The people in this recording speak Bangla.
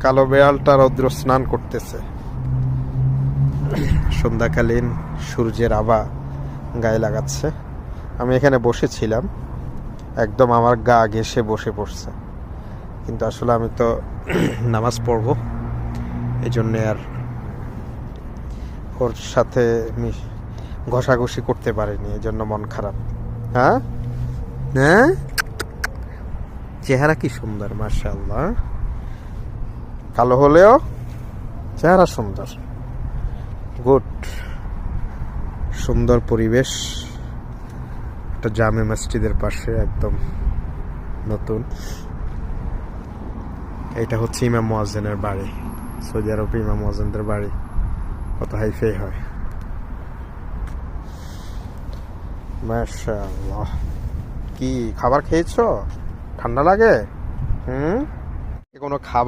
কালো বেড়ালটা রৌদ্র স্নান করতেছে। সন্ধ্যাকালীন সূর্যের আভা গায়ে লাগাচ্ছে। আমি এখানে বসেছিলাম। একদম আমার গা ঘেসে বসে পড়ছে। কিন্তু আসলে আমি তো নামাজ পড়ব। এই জন্যে আর ওর সাথে ঘষাঘষি করতে পারিনি। এই জন্য মন খারাপ। হ্যাঁ? হ্যাঁ? চেহারা কি সুন্দর মার্শাল্লাহ কালো হলেও চেহারা সুন্দর। গুড। সুন্দর পরিবেশ। একটা জামে মসজিদের পাশে একদম নতুন। এটা হচ্ছে ইমাম মোয়াজ্জেনের বাড়ি। সৌদি আরবে ইমাম মোয়াজ্জেনদের বাড়ি। কত হাইফাই হয়। কি, খাবার খেয়েছো? ঠান্ডা লাগে? হুম? কোনো খাবার